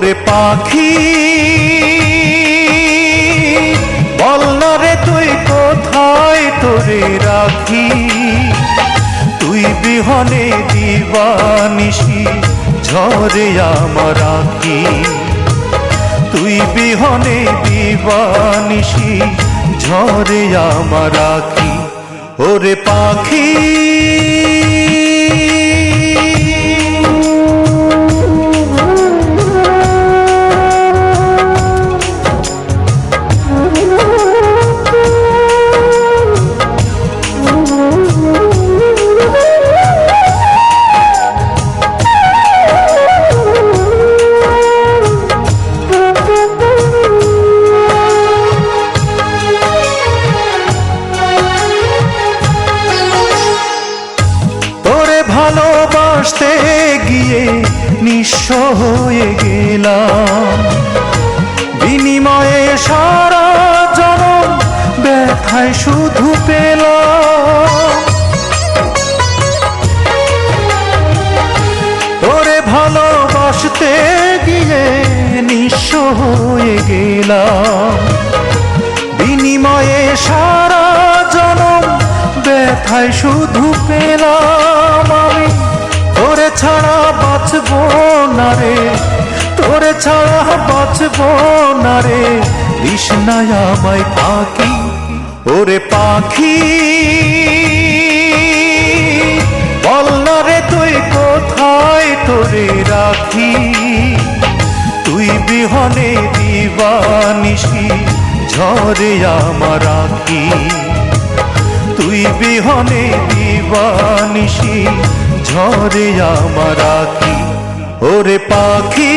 পাখি, বল না রে তুই কোথায় তোরে রাখি? তুই বিহনে দিবানিসি, ঝরে আমার আখি। তুই বিহনে দিবানিসি, ঝরে আমার আখি। ওরে পাখি নিঃস্ব হয়ে গেলাম। বিনিময়ে সারা জনম ব্যথায় শুধু পেলাম। তোরে ভালোবাসতে গিয়ে নিঃস্ব হয়ে গেলাম। বিনিময়ে সারা জনম ব্যথায় শুধু পেলাম আমি। তোরে ছাড়া বাঁচব না রে। তোরে ছাড়া বাঁচব না রে। আমায় পাখি, ওরে পাখি। বল না রে তুই কোথায় তোরে রাখি? তুই বিহনে দিবানিসি ঝরে আমার আখি। তুই বিহনে দিবানিসি ঝরে আমার কি ওরে পাখি।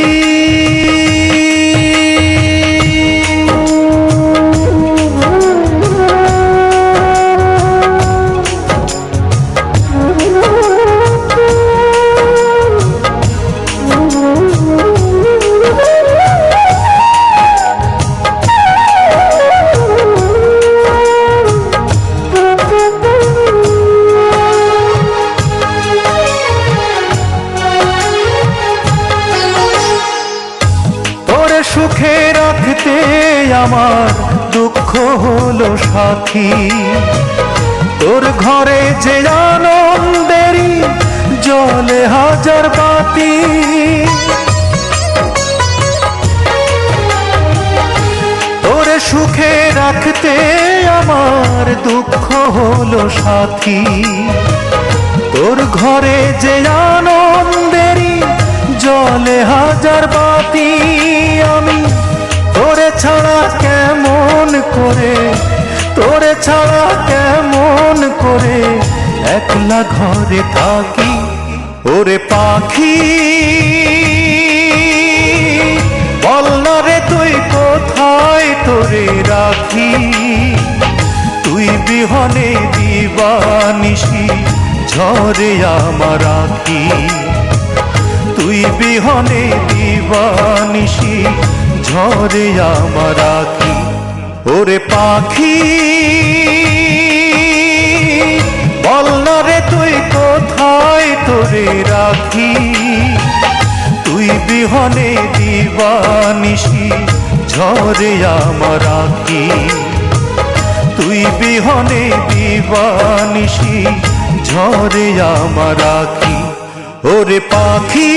রাখতে আমার দুঃখ হলো সাথী। তোর ঘরে যে আনন্দেরই জলে হাজার বাতি। তোর সুখে রাখতে আমার দুঃখ হলো সাথী। তোর ঘরে যে আনন্দেরই জলে হাজার বাতি। ছাড়া কেমন করে? তোরে ছাড়া কেমন করে? একলা ঘরে থাকি, ওরে পাখি। বল রে তুই কোথায় তোরে রাখি? তুই বিহনে দিবানিসি, ঝরে আমার রাখি তুই বিহনে দিবানিসি ঝরে আমার আখি। ওরে পাখি, বল না রে তুই কোথায় তোরে রাখি? তুই বিহনে দিবানিসি ঝরে আমার আখি। তুই বিহনে দিবানিসি ঝরে আমার আখি। ওরে পাখি